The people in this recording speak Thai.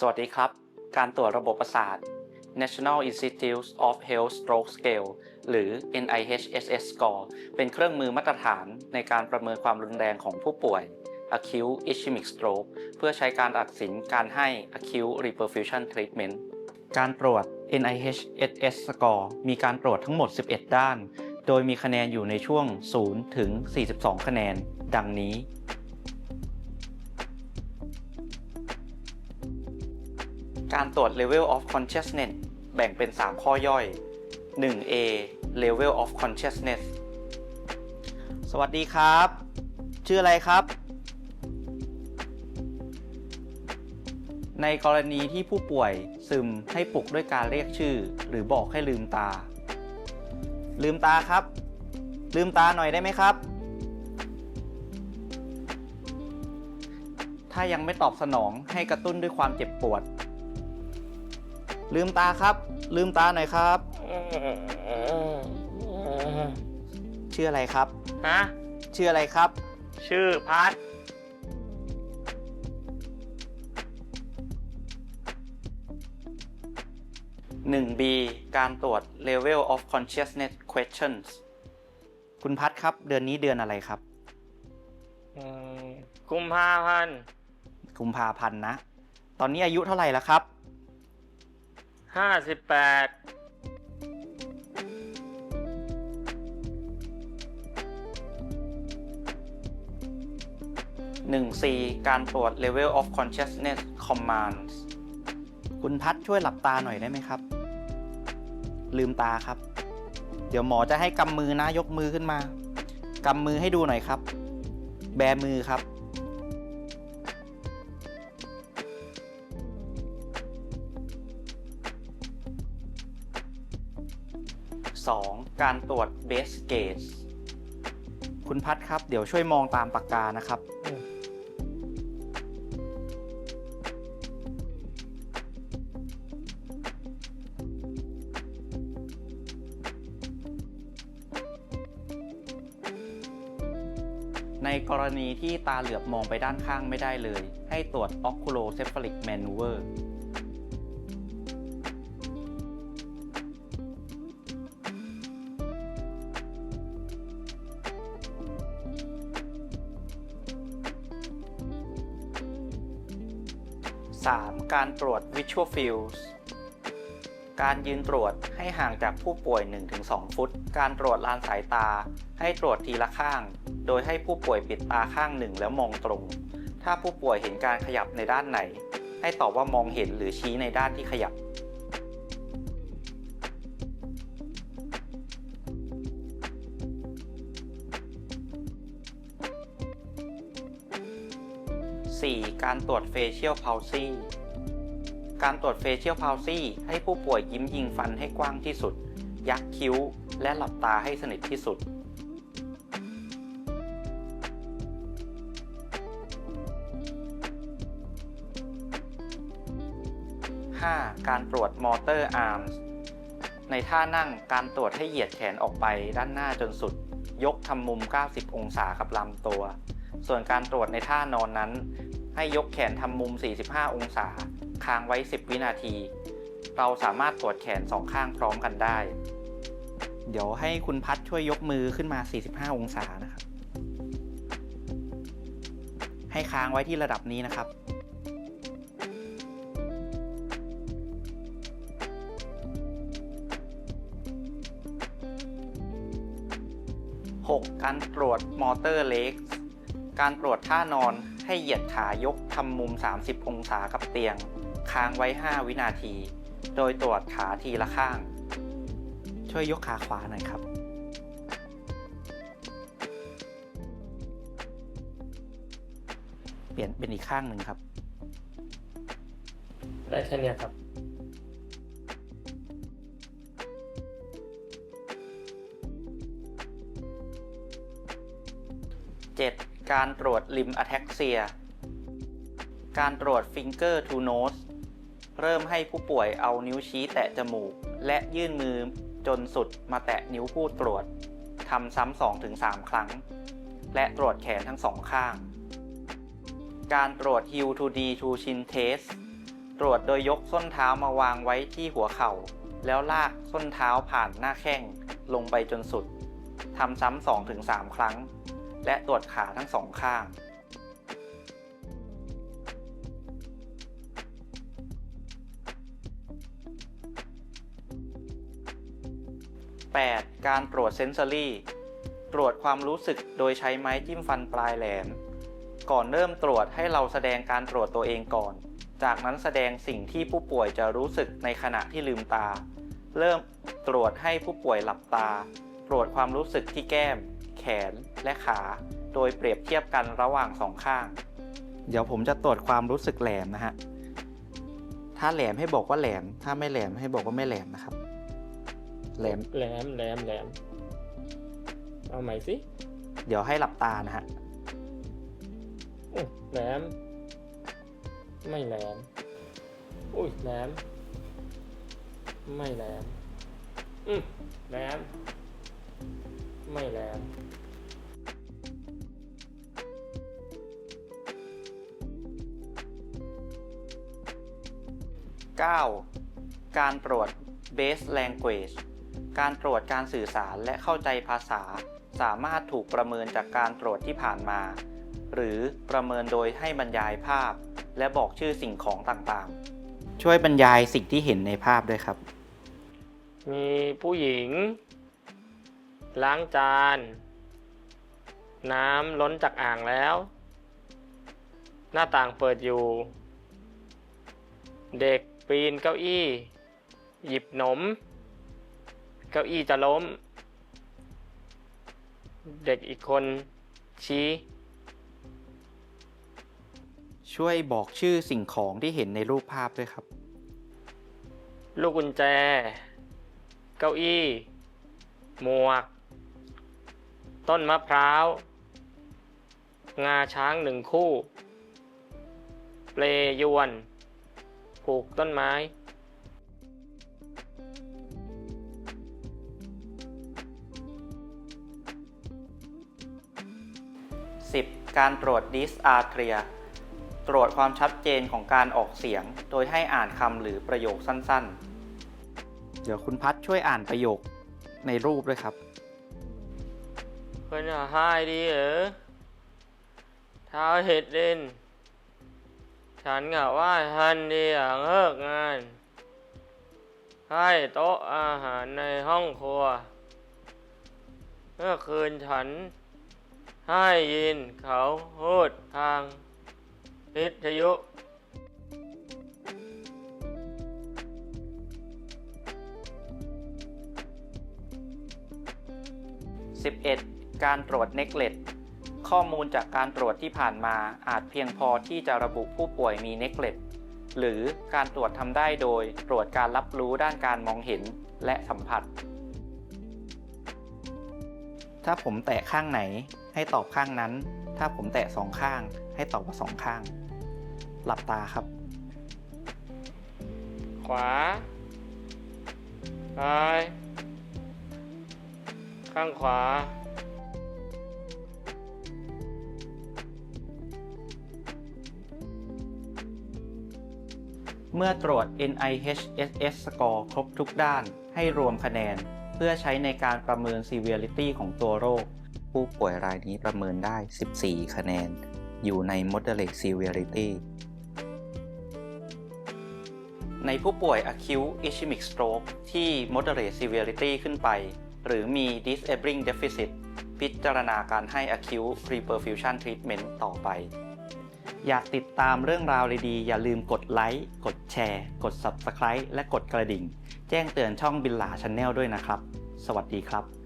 สวัสดีครับ การตรวจระบบประสาท National Institute of Health Stroke Scale หรือ NIHSS score เป็นเครื่องมือมาตรฐานในการประเมินความรุนแรงของผู้ป่วย acute ischemic stroke เพื่อใช้การตัดสินการให้ acute reperfusion treatment การตรวจ NIHSS score มีการตรวจทั้งหมด 11 ด้าน โดยมีคะแนนอยู่ในช่วง 0 ถึง 42 คะแนน ดังนี้ การตรวจ Level of Consciousness แบ่งเป็น 3 ข้อย่อย 1A Level of Consciousness สวัสดีครับ ชื่ออะไรครับ ในกรณีที่ผู้ป่วยซึมให้ปลุกด้วยการเรียกชื่อ หรือบอกให้ลืมตา ลืมตาครับ ลืมตาหน่อยได้ไหมครับ ถ้ายังไม่ตอบสนองให้กระตุ้นด้วยความเจ็บปวด ลืมตาครับ ลืมตาหน่อยครับ ชื่ออะไรครับ ฮะ ชื่ออะไรครับ ชื่อพัด 1B การตรวจ Level of Consciousness Questions คุณพัดครับ เดือนนี้เดือนอะไรครับอืมกุมภาพันธ์กุมภาพันธ์นะ ตอนนี้อายุเท่าไหร่แล้วครับ ห้าสิบแปด 1C การตรวจ Level of Consciousness Commands คุณพัดช่วยหลับตาหน่อยได้ไหมครับ ลืมตาครับ เดี๋ยวหมอจะให้กำมือนะยกมือขึ้นมา กำมือให้ดูหน่อยครับ แบมือครับ 2. การตรวจ Base Gauge คุณพัดครับ เดี๋ยวช่วยมองตามปากกานะครับ ในกรณีที่ตาเหลือบมองไปด้านข้างไม่ได้เลย ให้ตรวจ oculocephalic maneuver 3. การตรวจ visual fields การยืนตรวจให้ห่างจากผู้ป่วย 1-2 ฟุต การตรวจลานสายตา ให้ตรวจทีละข้าง โดยให้ผู้ป่วยปิดตาข้างหนึ่งแล้วมองตรง ถ้าผู้ป่วยเห็นการขยับในด้านไหน ให้ตอบว่ามองเห็นหรือชี้ในด้านที่ขยับ การตรวจ facial palsy การตรวจ facial palsy ให้ผู้ป่วยยิ้มยิงฟันให้กว้างที่สุด ยักคิ้ว และหลับตาให้สนิทที่สุด 5. การตรวจ motor arms ในท่านั่งการตรวจให้เหยียดแขนออกไปด้านหน้าจนสุด ยกทำมุม 90 องศากับลำตัว ส่วนการตรวจในท่านอนนั้น ให้ยกแขนทำมุม 45 องศา ค้างไว้ 10 วินาที เราสามารถตรวจแขนสองข้างพร้อมกันได้ เดี๋ยวให้คุณพัดช่วยยกมือขึ้นมา 45 องศานะครับ ให้ค้างไว้ที่ระดับนี้นะครับ 6. การตรวจมอเตอร์เล็ก การตรวจท่านอนให้เหยียดขายกทำมุม 30 องศากับเตียง ค้างไว้ 5 วินาที โดยตรวจขาทีละข้าง ช่วยยกขาขวาหน่อยครับ เปลี่ยนเป็นอีกข้างหนึ่งครับ ได้แค่เนี้ยครับ การตรวจลิมอะแท็กเซีย การตรวจฟิงเกอร์ทูโนสเริ่มให้ผู้ป่วยเอานิ้วชี้แตะจมูก และยื่นมือจนสุดมาแตะนิ้วผู้ตรวจทำซ้ำสองถึงสามครั้ง และตรวจแขนทั้งสองข้าง การตรวจ Hill to D to Chin Test ตรวจโดยยกส้นเท้ามาวางไว้ที่หัวเข่า แล้วลากส้นเท้าผ่านหน้าแข้งลงไปจนสุดทำซ้ำสองถึงสามครั้ง และตรวจขาทั้งสองข้าง 8. การตรวจเซนเซอรี่ ตรวจความรู้สึกโดยใช้ไม้จิ้มฟันปลายแหลม ก่อนเริ่มตรวจให้เราแสดงการตรวจตัวเองก่อน จากนั้นแสดงสิ่งที่ผู้ป่วยจะรู้สึกในขณะที่ลืมตา เริ่มตรวจให้ผู้ป่วยหลับตา ตรวจความรู้สึกที่แก้ม ขนและขา โดยเปรียบเทียบกันระหว่างสองข้าง เดี๋ยวผมจะตรวจความรู้สึกแหลมนะฮะ ถ้าแหลมให้บอกว่าแหลม ถ้าไม่แหลมให้บอกว่าไม่แหลมนะครับ แหลม แหลมแหลมแหลม เอาใหม่สิ เดี๋ยวให้หลับตานะฮะอุ้ยแหลม ไม่แหลม อุ้ยแหลม ไม่แหลม อืมแหลม ไม่แหลม 9. การตรวจ Base Language การตรวจการสื่อสารและเข้าใจภาษา สามารถถูกประเมินจากการตรวจที่ผ่านมา หรือประเมินโดยให้บรรยายภาพ และบอกชื่อสิ่งของต่างๆ ช่วยบรรยายสิ่งที่เห็นในภาพด้วยครับ มีผู้หญิง ล้างจาน น้ำล้นจากอ่างแล้ว หน้าต่างเปิดอยู่ เด็ก ปีนเก้าอี้ หยิบหนม เก้าอี้จะล้ม เด็กอีกคนชี้ ช่วยบอกชื่อสิ่งของที่เห็นในรูปภาพด้วยครับ ลูกกุญแจ เก้าอี้ หมวก ต้นมะพร้าว งาช้างหนึ่งคู่ เปลยวน ผูกต้นไม้ 10. การตรวจดิสอาร์เทรียตรวจความชัดเจนของการออกเสียง โดยให้อ่านคำหรือประโยคสั้นๆ เดี๋ยวคุณพัดช่วยอ่านประโยคในรูปด้วยครับเพื่อนหายดีเหรอเท้าเห็ดเด่น ฉันกะว่าทันดีอะเลิกงาน ให้โต๊ะอาหารในห้องครัว เมื่อคืนฉัน ให้ยินเขาพูดทางวิทยุ 11. การตรวจเน็กเลต ข้อมูลจากการตรวจที่ผ่านมาอาจเพียงพอที่จะระบุผู้ป่วยมีเน็กเลตหรือการตรวจทำได้โดยตรวจการรับรู้ด้านการมองเห็นและสัมผัส ถ้าผมแตะข้างไหนให้ตอบข้างนั้น ถ้าผมแตะสองข้าง ให้ตอบว่าสองข้าง หลับตาครับ ขวาซ้าย ข้างขวา เมื่อตรวจ NIHSS score ครบทุกด้านให้รวมคะแนน เพื่อใช้ในการประเมิน severity ของตัวโรค ผู้ป่วยรายนี้ประเมินได้ 14 คะแนน อยู่ใน moderate severity ในผู้ป่วย acute ischemic stroke ที่ moderate severity ขึ้นไป หรือมี disabling deficit พิจารณาการให้ acute reperfusion treatment ต่อไป อยากติดตามเรื่องราวดีๆอย่าลืมกดไลค์ กดแชร์ กด Subscribe และกดกระดิ่ง แจ้งเตือนช่องบิลลาช n แนลด้วยนะครับ สวัสดีครับ